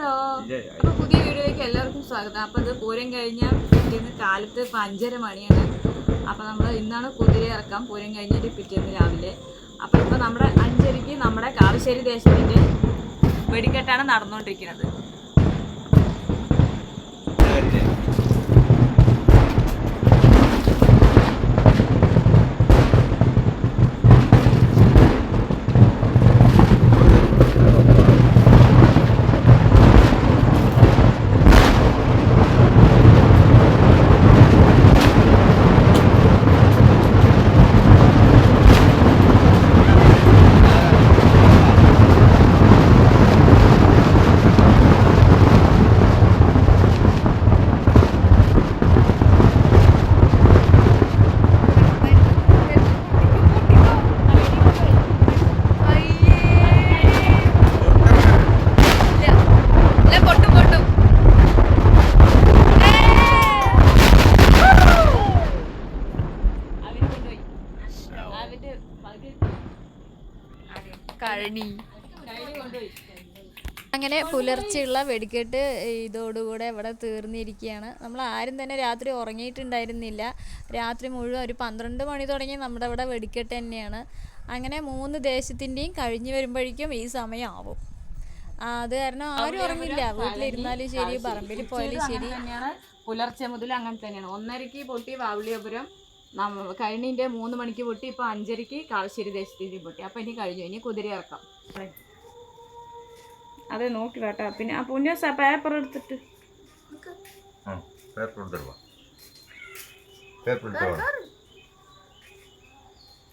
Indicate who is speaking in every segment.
Speaker 1: Hello. അപ്പൊ പുതിയ വീഡിയോയിലേക്ക് എല്ലാവർക്കും സ്വാഗതം. അപ്പൊ ഇത് പൂരം കഴിഞ്ഞ പിറ്റേന്ന് കാലത്ത് അഞ്ചര മണിയാണ്. അപ്പൊ നമ്മൾ ഇന്നാണ് കുതിര ഇറക്കാം പൂരം കഴിഞ്ഞിട്ട് പിറ്റേന്ന് രാവിലെ. അപ്പൊ ഇപ്പൊ നമ്മുടെ അഞ്ചരയ്ക്ക് നമ്മുടെ കാളശ്ശേരി ദേശത്തിന്റെ വെടിക്കെട്ടാണ് നടന്നുകൊണ്ടിരിക്കുന്നത്
Speaker 2: കഴിഞ്ഞി അങ്ങനെ പുലർച്ചെയുള്ള വെടിക്കെട്ട് ഇതോടുകൂടെ ഇവിടെ തീർന്നിരിക്കുകയാണ്. നമ്മൾ ആരും തന്നെ രാത്രി ഉറങ്ങിയിട്ടുണ്ടായിരുന്നില്ല. രാത്രി മുഴുവൻ ഒരു പന്ത്രണ്ട് മണി തുടങ്ങി നമ്മുടെ ഇവിടെ വെടിക്കെട്ട് തന്നെയാണ്. അങ്ങനെ മൂന്ന് ദേശത്തിന്റെയും കഴിഞ്ഞു വരുമ്പോഴേക്കും ഈ സമയമാവും ആ, അത് കാരണം ആരും ഉറങ്ങില്ല. വീട്ടിലിരുന്നാലും ശരി പറമ്പിൽ പോയാലും ശരി.
Speaker 1: പുലർച്ചെ മുതൽ അങ്ങനെ തന്നെയാണ്. ഒന്നരക്ക് പൊട്ടി വാവുളിയപുരം നമ്മ- കഴിഞ്ഞിന്റെ മൂന്ന് മണിക്ക് പൊട്ടി ഇപ്പം അഞ്ചരയ്ക്ക് കാളശ്ശേരി ദേശത്തേക്ക് പൊട്ടി. അപ്പോൾ ഇനി കഴിഞ്ഞു ഇനി കുതിര ഇറക്കാം. അതെ നോക്കി വേട്ടാ പിന്നെ ആ പുണ്യ പേപ്പർ എടുത്തിട്ട്.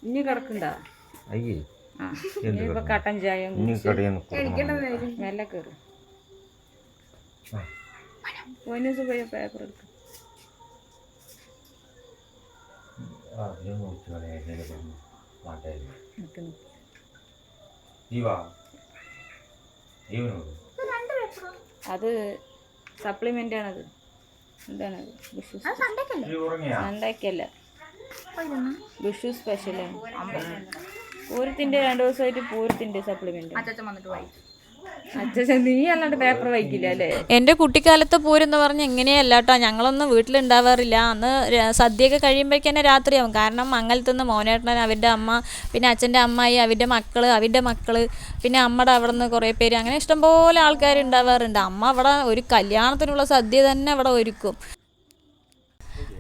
Speaker 1: ഇനി കിടക്കണ്ട. ഇനിയിപ്പൊ കട്ടൻ ചായ മെല്ലെ കയറും. പേപ്പർ എടുക്കും. അത് സപ്ലിമെന്റ് ആണത് എന്താണ് വിഷു സൺഡേക്കല്ല? സ്പെഷ്യലാണ്. പൂരത്തിന്റെ രണ്ടു ദിവസമായിട്ട് പൂരത്തിന്റെ സപ്ലിമെന്റ്. അച്ഛൻ നീ പേപ്പർ
Speaker 2: എന്റെ കുട്ടിക്കാലത്തെ പൂരെന്ന് പറഞ്ഞ് എങ്ങനെയല്ല കേട്ടോ ഞങ്ങളൊന്നും വീട്ടിലുണ്ടാവാറില്ല. അന്ന് സദ്യയൊക്കെ കഴിയുമ്പോഴേക്കന്നെ രാത്രിയാവും. കാരണം മംഗലത്തുനിന്ന് മോനേട്ടൻ അവരുടെ അമ്മ പിന്നെ അച്ഛന്റെ അമ്മായി അവരുടെ മക്കൾ അവരുടെ മക്കൾ പിന്നെ അമ്മയുടെ അവിടെ നിന്ന് കുറേ പേര് അങ്ങനെ ഇഷ്ടംപോലെ ആൾക്കാർ ഉണ്ടാവാറുണ്ട്. അമ്മ അവിടെ ഒരു കല്യാണത്തിനുള്ള സദ്യ തന്നെ അവിടെ ഒരുക്കും.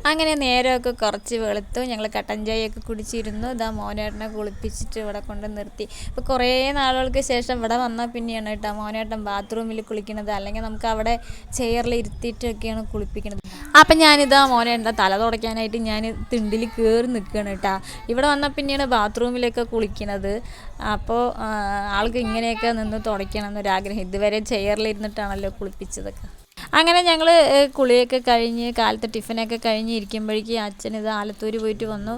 Speaker 2: അങ്ങനെ നേരമൊക്കെ കുറച്ച് വെളുത്തു. ഞങ്ങൾ കട്ടൻ ചായയൊക്കെ കുടിച്ചിരുന്നു. ഇതാ മോനേട്ടനെ കുളിപ്പിച്ചിട്ട് ഇവിടെ കൊണ്ട് നിർത്തി. ഇപ്പോൾ കുറേ നാളുകൾക്ക് ശേഷം ഇവിടെ വന്നാൽ പിന്നെയാണ് കേട്ടോ. മോനേട്ടൻ ബാത്റൂമിൽ കുളിക്കണത് അല്ലെങ്കിൽ നമുക്ക് അവിടെ ചെയറിൽ ഇരുത്തിയിട്ടൊക്കെയാണ് കുളിപ്പിക്കുന്നത്. അപ്പം ഞാനിതാ മോനേട്ടന്റെ തല തുടയ്ക്കാനായിട്ട് ഞാൻ തിണ്ടിൽ കയറി നിൽക്കുകയാണ് കേട്ടോ. ഇവിടെ വന്നാൽ പിന്നെയാണ് ബാത്റൂമിലൊക്കെ കുളിക്കണത് അപ്പോൾ ആൾക്ക് ഇങ്ങനെയൊക്കെ നിന്ന് തുടയ്ക്കണം എന്നൊരാഗ്രഹം. ഇതുവരെ ചെയറിലിരുന്നിട്ടാണല്ലോ കുളിപ്പിച്ചതൊക്കെ. അങ്ങനെ ഞങ്ങൾ കുളിയൊക്കെ കഴിഞ്ഞ് കാലത്ത് ടിഫിനൊക്കെ കഴിഞ്ഞ് ഇരിക്കുമ്പോഴേക്കും അച്ഛൻ ഇത് ആലത്തൂർ പോയിട്ട് വന്നു.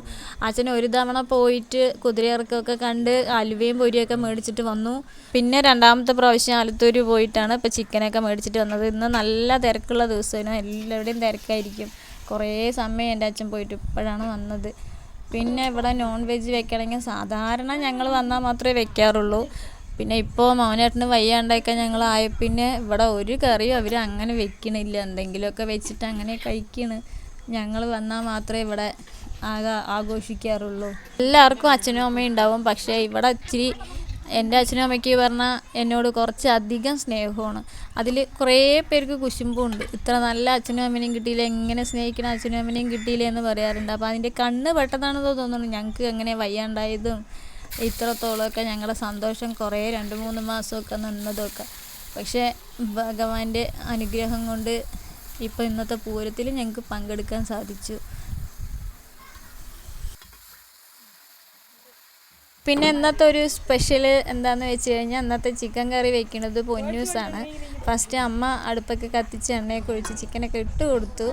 Speaker 2: അച്ഛൻ ഒരു തവണ പോയിട്ട് കുതിരയിറക്കമൊക്കെ കണ്ട് അലുവയും പൊരിയൊക്കെ മേടിച്ചിട്ട് വന്നു. പിന്നെ രണ്ടാമത്തെ പ്രാവശ്യം ആലത്തൂർ പോയിട്ടാണ് ഇപ്പോൾ ചിക്കനൊക്കെ മേടിച്ചിട്ട് വന്നത്. ഇന്ന് നല്ല തിരക്കുള്ള ദിവസമാണ് എല്ലാവരുടെയും തിരക്കായിരിക്കും. കുറേ സമയം എന്റെ അച്ഛൻ പോയിട്ട് ഇപ്പോഴാണ് വന്നത്. പിന്നെ ഇവിടെ നോൺ വെജ് വെക്കണമെങ്കിൽ സാധാരണ ഞങ്ങൾ വന്നാൽ മാത്രമേ വെക്കാറുള്ളൂ. പിന്നെ ഇപ്പോൾ മൗനേട്ടന് വയ്യാണ്ടായിക്കാൻ ഞങ്ങൾ ആയ പിന്നെ ഇവിടെ ഒരു കറിയും അവർ അങ്ങനെ വെക്കണില്ല. എന്തെങ്കിലുമൊക്കെ വെച്ചിട്ട് അങ്ങനെ കഴിക്കണ്. ഞങ്ങൾ വന്നാൽ മാത്രമേ ഇവിടെ ആകെ ആഘോഷിക്കാറുള്ളൂ. എല്ലാവർക്കും അച്ഛനും അമ്മയും ഉണ്ടാവും. പക്ഷേ ഇവിടെ ഇച്ചിരി എന്റെ അച്ഛനും അമ്മയ്ക്ക് പറഞ്ഞാൽ എന്നോട് കുറച്ച് അധികം സ്നേഹമാണ്. അതിൽ കുറേ പേർക്ക് കുശുമ്പുണ്ട്. ഇത്ര നല്ല അച്ഛനും അമ്മനെയും കിട്ടിയില്ല. എങ്ങനെ സ്നേഹിക്കണ അച്ഛനും അമ്മനെയും കിട്ടിയില്ല എന്ന് പറയാറുണ്ട്. അപ്പോൾ അതിന്റെ കണ്ണ് പെട്ടതാണെന്ന് തോന്നുന്നു. ഞങ്ങൾക്ക് എങ്ങനെ വയ്യാണ്ടായതും ഇത്രത്തോളമൊക്കെ ഞങ്ങളുടെ സന്തോഷം കുറേ രണ്ട് മൂന്ന് മാസമൊക്കെ നിന്നതൊക്കെ. പക്ഷേ ഭഗവാന്റെ അനുഗ്രഹം കൊണ്ട് ഇപ്പോൾ ഇന്നത്തെ പൂരത്തിൽ ഞങ്ങൾക്ക് പങ്കെടുക്കാൻ സാധിച്ചു. പിന്നെ ഇന്നത്തെ ഒരു സ്പെഷ്യൽ എന്താണെന്ന് വെച്ച് കഴിഞ്ഞാൽ ഇന്നത്തെ ചിക്കൻ കറി വെക്കുന്നത് പൊന്നൂസാണ്. ഫസ്റ്റ് അമ്മ അടുപ്പൊക്കെ കത്തിച്ച് എണ്ണയൊക്കെ ഒഴിച്ച് ചിക്കനൊക്കെ ഇട്ട് കൊടുത്തു.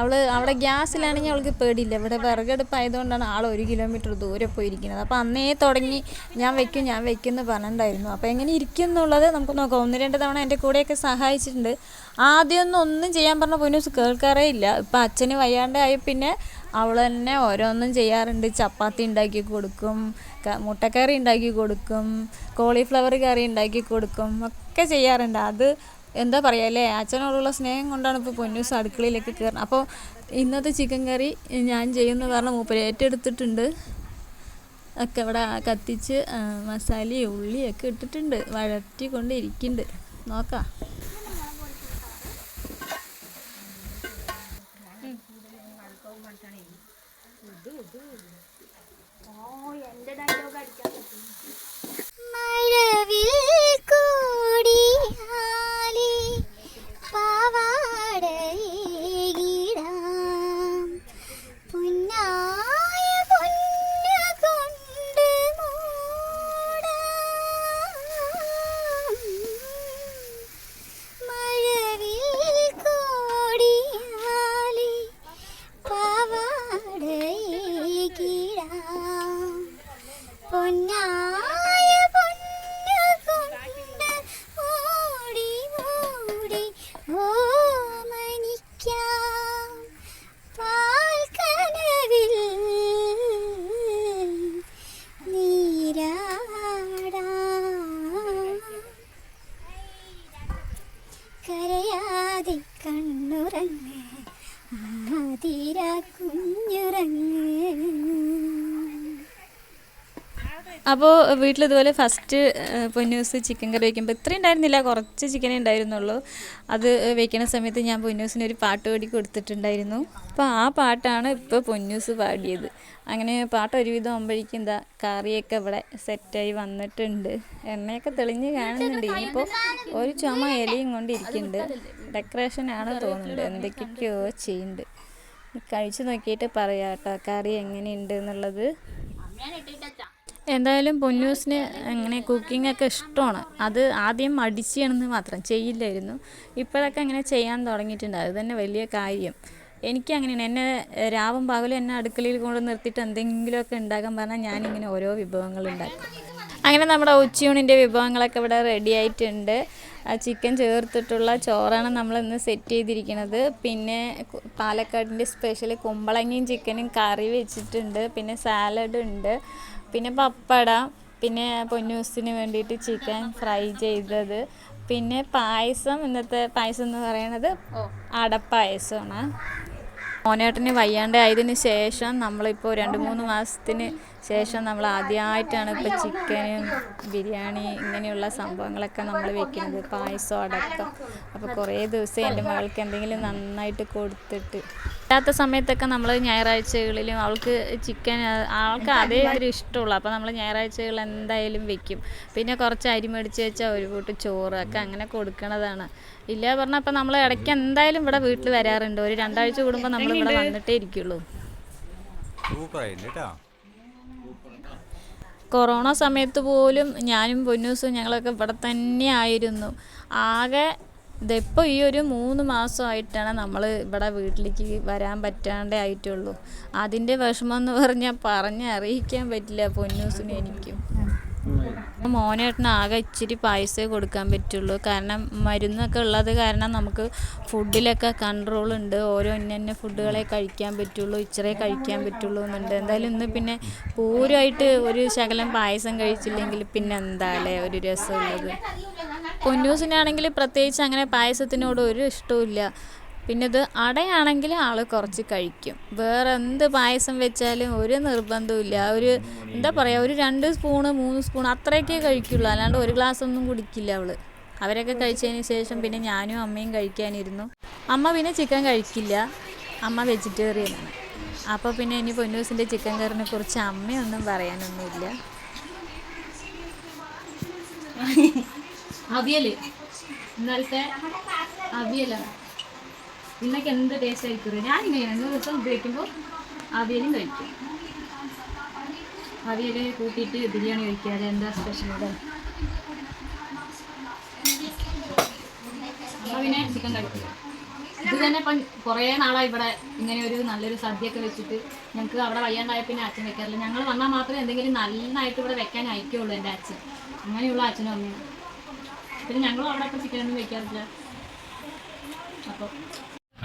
Speaker 2: അവൾ അവിടെ ഗ്യാസിലാണെങ്കിൽ അവൾക്ക് പേടിയില്ല. ഇവിടെ വിറകടുപ്പായതുകൊണ്ടാണ് ആൾ ഒരു കിലോമീറ്റർ ദൂരെ പോയിരിക്കുന്നത്. അപ്പോൾ അന്നേ തുടങ്ങി ഞാൻ വെക്കും ഞാൻ വെക്കും എന്ന് പറഞ്ഞിട്ടുണ്ടായിരുന്നു. അപ്പോൾ എങ്ങനെ ഇരിക്കും എന്നുള്ളത് നമുക്ക് നോക്കാം. ഒന്ന് രണ്ട് തവണ എന്റെ കൂടെയൊക്കെ സഹായിച്ചിട്ടുണ്ട്. ആദ്യമൊന്നും ഒന്നും ചെയ്യാൻ പറഞ്ഞ പൊന്നൂസ് കേൾക്കാറേ ഇല്ല. ഇപ്പം അച്ഛന് വയ്യാണ്ടായി പിന്നെ അവൾ തന്നെ ഓരോന്നും ചെയ്യാറുണ്ട്. ചപ്പാത്തി ഉണ്ടാക്കി കൊടുക്കും മുട്ടക്കറി ഉണ്ടാക്കി കൊടുക്കും കോളിഫ്ലവർ കറി ഉണ്ടാക്കി കൊടുക്കും ഒക്കെ ചെയ്യാറുണ്ട്. അത് എന്താ പറയുക അല്ലേ? അച്ഛനോടുള്ള സ്നേഹം കൊണ്ടാണ് ഇപ്പോൾ പൊന്നൂസ് അടുക്കളയിലേക്ക് കയറുന്നത് അപ്പോൾ ഇന്നത്തെ ചിക്കൻ കറി ഞാൻ ചെയ്യുന്ന പറഞ്ഞ മൂപ്പര് ഏറ്റെടുത്തിട്ടുണ്ട്. ഒക്കെ ഇവിടെ കത്തിച്ച് മസാലയും ഉള്ളിയൊക്കെ ഇട്ടിട്ടുണ്ട്. വഴറ്റിക്കൊണ്ട് ഇരിക്കുന്നുണ്ട് നോക്കാം.
Speaker 3: ആതിര കുഞ്ഞുറങ്ങ്
Speaker 2: അപ്പോൾ വീട്ടിൽ ഇതുപോലെ ഫസ്റ്റ് പൊന്നൂസ് ചിക്കൻ കറി വയ്ക്കുമ്പോൾ ഇത്രയും ഉണ്ടായിരുന്നില്ല കുറച്ച് ചിക്കനേ ഉണ്ടായിരുന്നുള്ളൂ. അത് വയ്ക്കുന്ന സമയത്ത് ഞാൻ പൊന്നൂസിന് ഒരു പാട്ട് പാടി കൊടുത്തിട്ടുണ്ടായിരുന്നു. അപ്പോൾ ആ പാട്ടാണ് ഇപ്പോൾ പൊന്നൂസ് പാടിയത്. അങ്ങനെ പാട്ട് ഒരുവിധം ആകുമ്പോഴേക്കും എന്താ കറിയൊക്കെ ഇവിടെ സെറ്റായി വന്നിട്ടുണ്ട്. എണ്ണയൊക്കെ തെളിഞ്ഞ് കാണുന്നുണ്ട്. ഇനിയിപ്പോൾ ഒരു ചുമ ഇലയും കൊണ്ടിരിക്കുന്നുണ്ട് ഡെക്കറേഷനാണ് തോന്നുന്നുണ്ട്. എന്തൊക്കെയൊക്കെയോ ചെയ്യുന്നുണ്ട്. കഴിച്ചു നോക്കിയിട്ട് പറയാം കേട്ടോ. കറി എങ്ങനെയുണ്ട് എന്നുള്ളത്. എന്തായാലും പൊന്നൂസിന് അങ്ങനെ കുക്കിംഗ് ഒക്കെ ഇഷ്ടമാണ്. അത് ആദ്യം മടിച്ചാണെന്ന് മാത്രം ചെയ്യില്ലായിരുന്നു. ഇപ്പോഴൊക്കെ അങ്ങനെ ചെയ്യാൻ തുടങ്ങിയിട്ടുണ്ട്. അത് തന്നെ വലിയ കാര്യം. എനിക്ക് അങ്ങനെയാണ്. എന്നെ രാവും പകലും എന്നെ അടുക്കളയിൽ കൊണ്ട് നിർത്തിയിട്ട് എന്തെങ്കിലുമൊക്കെ ഉണ്ടാക്കാൻ പറഞ്ഞാൽ ഞാനിങ്ങനെ ഓരോ വിഭവങ്ങൾ ഉണ്ടാക്കും. അങ്ങനെ നമ്മുടെ ഉച്ചയൂണിന്റെ വിഭവങ്ങളൊക്കെ ഇവിടെ റെഡി ആയിട്ടുണ്ട്. ആ ചിക്കൻ ചേർത്തിട്ടുള്ള ചോറാണ് നമ്മൾ ഇന്ന് സെറ്റ് ചെയ്തിരിക്കുന്നത്. പിന്നെ പാലക്കാടിന്റെ സ്പെഷ്യൽ കുമ്പളങ്ങയും ചിക്കനും കറി വെച്ചിട്ടുണ്ട്. പിന്നെ സാലഡ് ഉണ്ട്. പിന്നെ പപ്പട പിന്നെ പൊന്നൂസിന് വേണ്ടിയിട്ട് ചിക്കൻ ഫ്രൈ ചെയ്തത്. പിന്നെ പായസം ഇന്നത്തെ പായസം എന്ന് പറയണത് അടപ്പായസമാണ്. മോനേട്ടന് വയ്യാണ്ട് ആയതിനു ശേഷം നമ്മളിപ്പോൾ രണ്ട് മൂന്ന് മാസത്തിന് ശേഷം നമ്മൾ ആദ്യമായിട്ടാണ് ഇപ്പോൾ ചിക്കനും ബിരിയാണി ഇങ്ങനെയുള്ള സംഭവങ്ങളൊക്കെ നമ്മൾ വെക്കുന്നത് പായസം അടക്കം. അപ്പോൾ കുറേ ദിവസം എന്റെ മകൾക്ക് എന്തെങ്കിലും നന്നായിട്ട് കൊടുത്തിട്ട് ഇല്ലാത്ത സമയത്തൊക്കെ നമ്മൾ ഞായറാഴ്ചകളിലും അവൾക്ക് ചിക്കൻ ആൾക്ക് അതേ ഒരു ഇഷ്ടമുള്ളൂ. അപ്പോൾ നമ്മൾ ഞായറാഴ്ചകൾ എന്തായാലും വെക്കും. പിന്നെ കുറച്ച് അരി മേടിച്ച് വെച്ചാൽ ഒരു കൂട്ട് ചോറ് ഒക്കെ അങ്ങനെ കൊടുക്കണതാണ്. ഇല്ല പറഞ്ഞാൽ അപ്പം നമ്മൾ ഇടയ്ക്ക് എന്തായാലും ഇവിടെ വീട്ടിൽ വരാറുണ്ട്. ഒരു രണ്ടാഴ്ച കൂടുമ്പോൾ നമ്മൾ ഇവിടെ വന്നിട്ടേ ഇരിക്കുള്ളൂ. കൊറോണ സമയത്ത് പോലും ഞാനും പൊന്നൂസും ഞങ്ങളൊക്കെ ഇവിടെ തന്നെ ആയിരുന്നു. ആകെ ഇതിപ്പോൾ ഈ ഒരു മൂന്ന് മാസമായിട്ടാണ് നമ്മൾ ഇവിടെ വീട്ടിലേക്ക് വരാൻ പറ്റാണ്ടേ ആയിട്ടുള്ളൂ. അതിന്റെ വിഷമം എന്ന് പറഞ്ഞാൽ പറഞ്ഞ് അറിയിക്കാൻ പറ്റില്ല പൊന്നൂസിനും എനിക്കും മോനേട്ടന് ആകെ ഇച്ചിരി പായസമേ കൊടുക്കാൻ പറ്റുള്ളൂ. കാരണം മരുന്നൊക്കെ ഉള്ളത് കാരണം നമുക്ക് ഫുഡിലൊക്കെ കൺട്രോൾ ഉണ്ട്. ഓരോ ഇന്ന ഫുഡുകളെ കഴിക്കാൻ പറ്റുള്ളൂ ഇച്ചിരി കഴിക്കാൻ പറ്റുള്ളൂ എന്നുണ്ട്. എന്തായാലും ഇന്ന് പിന്നെ പൂരമായിട്ട് ഒരു ശകലം പായസം കഴിച്ചില്ലെങ്കിൽ പിന്നെ എന്താ അല്ലേ ഒരു രസമുള്ളത്. പൊന്നൂസിനാണെങ്കിൽ പ്രത്യേകിച്ച് അങ്ങനെ പായസത്തിനോട് ഒരു ഇഷ്ടവും പിന്നെ ഇത് അടയാണെങ്കിൽ ആൾ കുറച്ച് കഴിക്കും. വേറെ എന്ത് പായസം വെച്ചാലും ഒരു നിർബന്ധമില്ല ഒരു എന്താ പറയുക ഒരു രണ്ട് സ്പൂണ് മൂന്ന് സ്പൂൺ അത്രയൊക്കെ കഴിക്കുള്ളൂ. അല്ലാണ്ട് ഒരു ഗ്ലാസ് ഒന്നും കുടിക്കില്ല അവൾ. അവരൊക്കെ കഴിച്ചതിന് ശേഷം പിന്നെ ഞാനും അമ്മയും കഴിക്കാനിരുന്നു. അമ്മ പിന്നെ ചിക്കൻ കഴിക്കില്ല. അമ്മ വെജിറ്റേറിയനാണ്. അപ്പോൾ പിന്നെ ഇനി പൊന്നൂസിന്റെ ചിക്കൻ കറിനെ കുറിച്ച് അമ്മയൊന്നും പറയാനൊന്നുമില്ല. അവിയൽ ഇന്നലത്തെ അവിയലാണ്. ഇന്നൊക്കെ എന്ത് ടേസ്റ്റ് ആയിരിക്കും? ഞാൻ ഇന്ന് ദിവസം ഉപയോഗിക്കുമ്പോൾ അവിയലും കഴിക്കും. അവിയൽ കൂട്ടിയിട്ട് ബിരിയാണി കഴിക്കാതെ എന്താ സ്പെഷ്യൽ ഇവിടെ പിന്നെ ചിക്കൻ കഴിക്കും. ഇത് തന്നെ ഇപ്പം കുറേ നാളായി ഇവിടെ ഇങ്ങനെ ഒരു നല്ലൊരു സദ്യയൊക്കെ വെച്ചിട്ട് ഞങ്ങൾക്ക് അവിടെ വയ്യാണ്ടായ പിന്നെ അച്ഛൻ വെക്കാറില്ല. ഞങ്ങൾ വന്നാൽ മാത്രമേ എന്തെങ്കിലും നന്നായിട്ട് ഇവിടെ വെക്കാൻ അയക്കുള്ളൂ എന്റെ അച്ഛൻ. അങ്ങനെയുള്ള അച്ഛനും അമ്മയും. പിന്നെ ഞങ്ങളും അവിടെ ഇപ്പം ചിക്കനൊന്നും വെക്കാറില്ല. അപ്പോൾ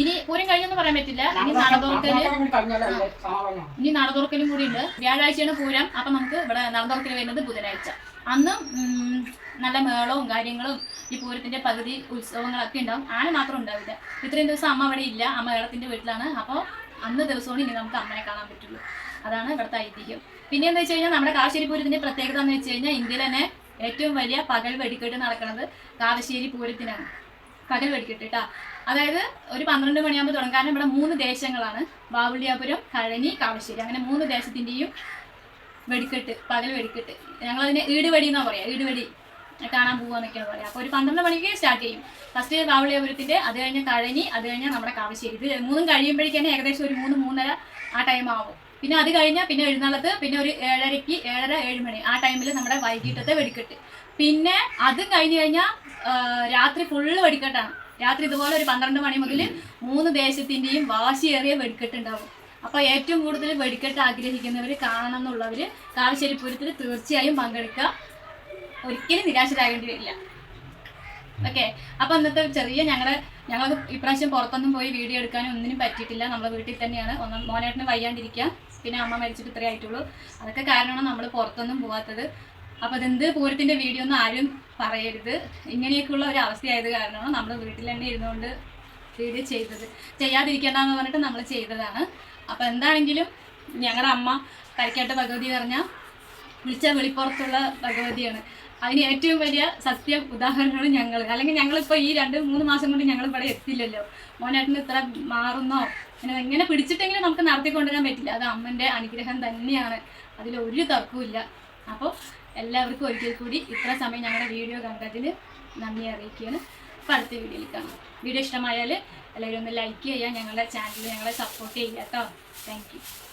Speaker 1: ഇനി പൂരം കഴിഞ്ഞെന്ന് പറയാൻ പറ്റില്ല. ഇനി
Speaker 4: നടതുറക്കൽ
Speaker 1: ഇനി നടതുറക്കലും കൂടി ഉണ്ട് വ്യാഴാഴ്ചയാണ് പൂരം. അപ്പൊ നമുക്ക് ഇവിടെ നടതുറക്കൽ വരുന്നത് ബുധനാഴ്ച. അന്ന് നല്ല മേളവും കാര്യങ്ങളും ഈ പൂരത്തിന്റെ പകുതി ഉത്സവങ്ങളൊക്കെ ഉണ്ടാവും. ആന മാത്രം ഉണ്ടാവില്ല. ഇത്രയും ദിവസം അമ്മ അവിടെ ഇല്ല. അമ്മ ഏളത്തിന്റെ വീട്ടിലാണ്. അപ്പോൾ അന്ന് ദിവസമാണ് ഇനി നമുക്ക് അമ്മയെ കാണാൻ പറ്റുള്ളൂ. അതാണ് ഇവിടുത്തെ ഐതിഹ്യം. പിന്നെ എന്താ വെച്ച് കഴിഞ്ഞാൽ നമ്മുടെ കാവശ്ശേരി പൂരത്തിന്റെ പ്രത്യേകത എന്ന് വെച്ച് കഴിഞ്ഞാൽ ഇന്ത്യയിൽ തന്നെ ഏറ്റവും വലിയ പകൽ വെടിക്കെട്ട് നടക്കുന്നത് കാവശ്ശേരി പൂരത്തിനാണ്. പകൽ വെടിക്കെട്ട് കേട്ടാ അതായത് ഒരു പന്ത്രണ്ട് മണിയാകുമ്പോൾ തുടങ്ങും. കാരണം ഇവിടെ മൂന്ന് ദേശങ്ങളാണ്. വാവുള്ളിയാപുരം കഴനി കാവശ്ശേരി. അങ്ങനെ മൂന്ന് ദേശത്തിന്റെയും വെടിക്കെട്ട് പകൽ വെടിക്കെട്ട്. ഞങ്ങൾ ഞങ്ങളതിനെ ഈടുവടി എന്നാ പറയാ. ഈടുവടി കാണാൻ പോവാന്നൊക്കെയാണ് പറയാം. അപ്പോൾ ഒരു പന്ത്രണ്ട് മണിക്ക് സ്റ്റാർട്ട് ചെയ്യും. ഫസ്റ്റ് വാവുള്ളിയാപുരത്തിന്റെ അത് കഴിഞ്ഞ കഴനി അത് കഴിഞ്ഞാൽ നമ്മുടെ കാവശ്ശേരി. ഇത് മൂന്നും കഴിയുമ്പോഴേക്കും ഏകദേശം ഒരു മൂന്ന് മൂന്നര ആ ടൈം ആവും. പിന്നെ അത് കഴിഞ്ഞാൽ പിന്നെ എഴുന്നള്ളത്ത് പിന്നെ ഒരു ഏഴരയ്ക്ക് ഏഴര ഏഴ് മണി ആ ടൈമിൽ നമ്മുടെ വൈകിട്ടത്തെ വെടിക്കെട്ട്. പിന്നെ അതും കഴിഞ്ഞ് കഴിഞ്ഞാൽ രാത്രി ഫുള്ള് വെടിക്കെട്ടാണ്. രാത്രി ഇതുപോലെ ഒരു പന്ത്രണ്ട് മണി മുതൽ മൂന്ന് ദേശത്തിന്റെയും വാശിയേറിയ വെടിക്കെട്ടുണ്ടാവും. അപ്പോൾ അപ്പൊ ഏറ്റവും കൂടുതൽ വെടിക്കെട്ട് ആഗ്രഹിക്കുന്നവർ കാണണം എന്നുള്ളവർ കാവശ്ശേരി പൂരത്തിൽ തീർച്ചയായും പങ്കെടുക്കുക ഒരിക്കലും നിരാശരാകേണ്ടി വരില്ല. ഓക്കെ. അപ്പൊ ഇന്നത്തെ ചെറിയ ഞങ്ങളെ ഞങ്ങൾക്ക് ഇപ്രാവശ്യം പുറത്തൊന്നും പോയി വീഡിയോ എടുക്കാനും ഒന്നിനും പറ്റിയിട്ടില്ല. നമ്മളെ വീട്ടിൽ തന്നെയാണ്. ഒന്നും മോനായിട്ടിന് വയ്യാണ്ടിരിക്കുക പിന്നെ അമ്മ മരിച്ചിട്ട് ഇത്രേ ആയിട്ടുള്ളൂ. അതൊക്കെ കാരണമാണ് നമ്മൾ പുറത്തൊന്നും പോകാത്തത് അപ്പൊ അതെന്ത് പൂരത്തിന്റെ വീഡിയോ ഒന്നും ആരും പറയരുത്. ഇങ്ങനെയൊക്കെയുള്ള ഒരു അവസ്ഥയായത് കാരണമാണ് നമ്മൾ വീട്ടിൽ തന്നെ ഇരുന്നുകൊണ്ട് വീഡിയോ ചെയ്തത്. ചെയ്യാതിരിക്കണ്ടെന്ന് പറഞ്ഞിട്ട് നമ്മൾ ചെയ്തതാണ്. അപ്പൊ എന്താണെങ്കിലും ഞങ്ങളുടെ അമ്മ കരിക്കാട്ട് ഭഗവതി പറഞ്ഞ വിളിച്ച വെളിപ്പുറത്തുള്ള ഭഗവതിയാണ്. അതിന് ഏറ്റവും വലിയ സത്യ ഉദാഹരണമാണ് ഞങ്ങൾ അല്ലെങ്കിൽ ഞങ്ങളിപ്പോൾ ഈ രണ്ട് മൂന്ന് മാസം കൊണ്ട് ഞങ്ങൾ ഇവിടെ എത്തില്ലല്ലോ മോനായിട്ട് ഇത്ര മാറുന്നോ? അങ്ങനെ എങ്ങനെ പിടിച്ചിട്ടെങ്കിലും നമുക്ക് നടത്തിക്കൊണ്ടുവരാൻ പറ്റില്ല. അത് അമ്മന്റെ അനുഗ്രഹം തന്നെയാണ്. അതിലൊരു തർക്കവും ഇല്ല. അപ്പോൾ എല്ലാവർക്കും ഒരിക്കൽ കൂടി ഇത്ര സമയം ഞങ്ങളുടെ വീഡിയോ കണ്ടതിൽ നന്ദി അറിയിക്കുകയാണ്. അപ്പോൾ അടുത്ത വീഡിയോയിൽ കാണാം. വീഡിയോ ഇഷ്ടമായാൽ എല്ലാവരും ഒന്ന് ലൈക്ക് ചെയ്യുക ഞങ്ങളുടെ ചാനൽ ഞങ്ങളെ സപ്പോർട്ട് ചെയ്യുക കേട്ടോ താങ്ക്